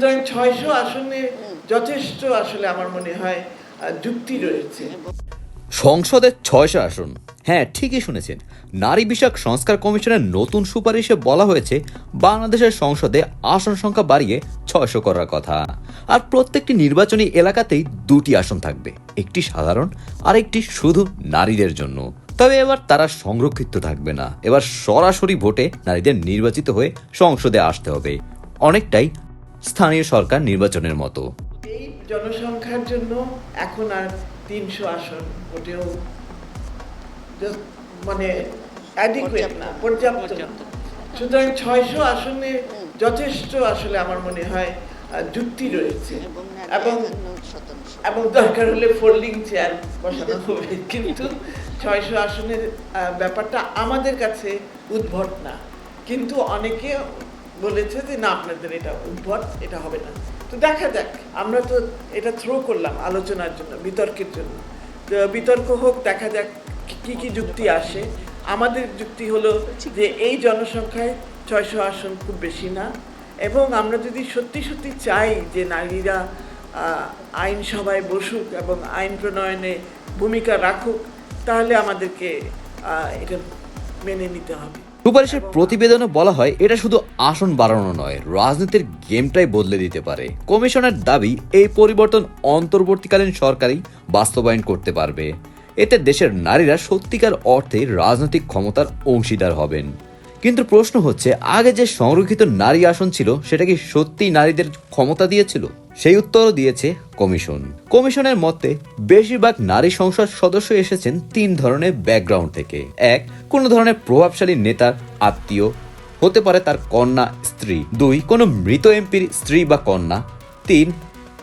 সুতরাং ছয়শো আসনে যথেষ্ট আসলে আমার মনে হয় যুক্তি রয়েছে। সংসদে ছয়শো আসন। হ্যাঁ ঠিকই শুনেছেন। নারী বিষয়ক সংস্কার কমিশনের নতুন সুপারিশে বলা হয়েছে, বাংলাদেশের সংসদে আসন সংখ্যা বাড়িয়ে ছয়শো করার কথা। আর প্রত্যেকটি নির্বাচনী এলাকাতেই দুটি আসন থাকবে, একটি সাধারণ আর একটি শুধু নারীদের জন্য। তবে এবার তারা সংরক্ষিত থাকবে না। এবার সরাসরি ভোটে নারীদের নির্বাচিত হয়ে সংসদে আসতে হবে। অনেকটাই স্থানীয় সরকার নির্বাচনের মতো। এই জনসংখ্যার জন্য এখন আর তিনশো আসন ওটেও মানে অ্যাডিকুয়েট না। পর্যাপ্ত। সুতরাং ছয়শো আসনে যথেষ্ট আসলে আমার মনে হয় যুক্তি রয়েছে। এবং এবং দরকার হলে ফোল্ডিং চেয়ার বসানো হবে। কিন্তু ছয়শো আসনের আহ, ব্যাপারটা আমাদের কাছে উদ্ভট না। কিন্তু অনেকে বলেছে যে, না, আপনাদের এটা উদ্ভট এটা হবে না। তো দেখা যাক, আমরা তো এটা থ্রো করলাম আলোচনার জন্য, বিতর্কের জন্য। বিতর্ক হোক, দেখা যাক কি কি যুক্তি আসে। আমাদের যুক্তি হলো যে, এই জনসংখ্যায় ছয়শো আসন খুব বেশি না। এবং আমরা যদি সত্যি সত্যি চাই যে, নারীরা আইনসভায় বসুক এবং আইন প্রণয়নে ভূমিকা রাখুক, তাহলে আমাদেরকে এটা মেনে নিতে হবে। সুপারিশের প্রতিবেদনে বলা হয়, এটা শুধু আসন বাড়ানো নয়, রাজনীতির গেমটাই বদলে দিতে পারে। কমিশনের দাবি, এই পরিবর্তন অন্তর্বর্তীকালীন সরকারই বাস্তবায়ন করতে পারবে। এতে দেশের নারীরা সত্যিকার অর্থে রাজনৈতিক ক্ষমতার অংশীদার হবেন। কিন্তু প্রশ্ন হচ্ছে, আগে যে সংরক্ষিত নারী আসন ছিল, সেটা কি সত্যিই নারীদের ক্ষমতা দিয়েছিল? সেই উত্তরও দিয়েছে কমিশন। কমিশনের মতে, বেশিরভাগ নারী সংসদ সদস্য এসেছেন তিন ধরনের ব্যাকগ্রাউন্ড থেকে। এক, কোন ধরনের প্রভাবশালী নেতার আত্মীয় হতে পারে তার কন্যা, স্ত্রী। দুই, কোনো মৃত এমপির স্ত্রী বা কন্যা। তিন,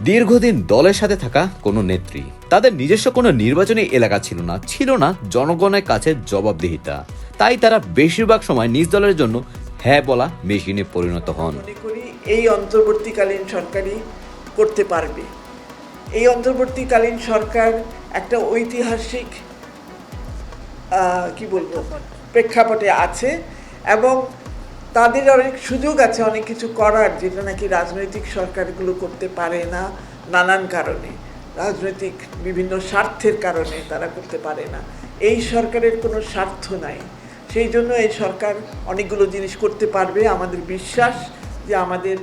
দীর্ঘদিন দলের সাথে থাকা কোনো নেত্রী। তাদের নিজস্ব কোনো নির্বাচনী এলাকা ছিল না ছিল না জনগণের কাছে জবাবদিহিতা। তাই তারা বেশিরভাগ সময় নিজ দলের জন্য হ্যাঁ বলা মেশিনে পরিণত হন। এই অন্তর্বর্তীকালীন সরকারই করতে পারবে। এই অন্তর্বর্তীকালীন সরকার একটা ঐতিহাসিক কি বলব, প্রেক্ষাপটে আছে এবং তাদের অনেক সুযোগ আছে, অনেক কিছু করার যেটা নাকি রাজনৈতিক সরকারগুলো করতে পারে না নানান কারণে। রাজনৈতিক বিভিন্ন স্বার্থের কারণে তারা করতে পারে না। এই সরকারের কোনো স্বার্থ নাই। সেই জন্য এই সরকার অনেকগুলো জিনিস করতে পারবে। আমাদের বিশ্বাস যে আমাদের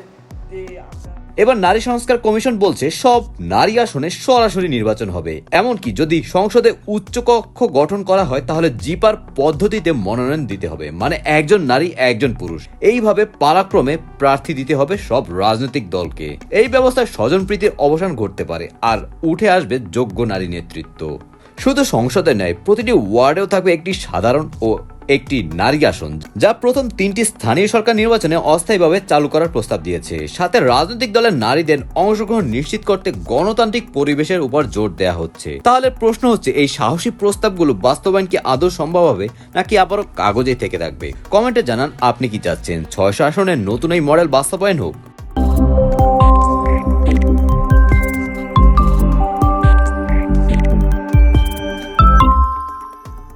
যে আমরা এবার নারী সংস্কার কমিশন বলছে সব নারী আসনে সরাসরি নির্বাচন হবে। এমনকি যদি সংসদে উচ্চকক্ষ গঠন করা হয়, তাহলে জিপার পদ্ধতিতে মনোনয়ন দিতে হবে। মানে একজন নারী, একজন পুরুষ। এইভাবে পালাক্রমে প্রার্থী দিতে হবে সব রাজনৈতিক দলকে। এই ব্যবস্থায় স্বজনপ্রীতির অবসান ঘটতে পারে আর উঠে আসবে যোগ্য নারী নেতৃত্ব। শুধু সংসদে নয়, প্রতিটি ওয়ার্ডেও থাকবে একটি সাধারণ ও একটি নারী আসন, যা প্রথম তিনটি স্থানীয় সরকার নির্বাচনে অস্থায়ীভাবে চালু করার প্রস্তাব দিয়েছে। সাথে রাজনৈতিক দলের নারীদের অংশগ্রহণ নিশ্চিত করতে গণতান্ত্রিক পরিবেশের উপর জোর দেওয়া হচ্ছে। তাহলে প্রশ্ন হচ্ছে, এই সাহসী প্রস্তাবগুলো বাস্তবায়ন কি আদৌ সম্ভব হবে, নাকি আবারও কাগজে থেকে থাকবে? কমেন্টে জানান, আপনি কি চাচ্ছেন? ছয়শো আসনের নতুন এই মডেল বাস্তবায়ন হোক।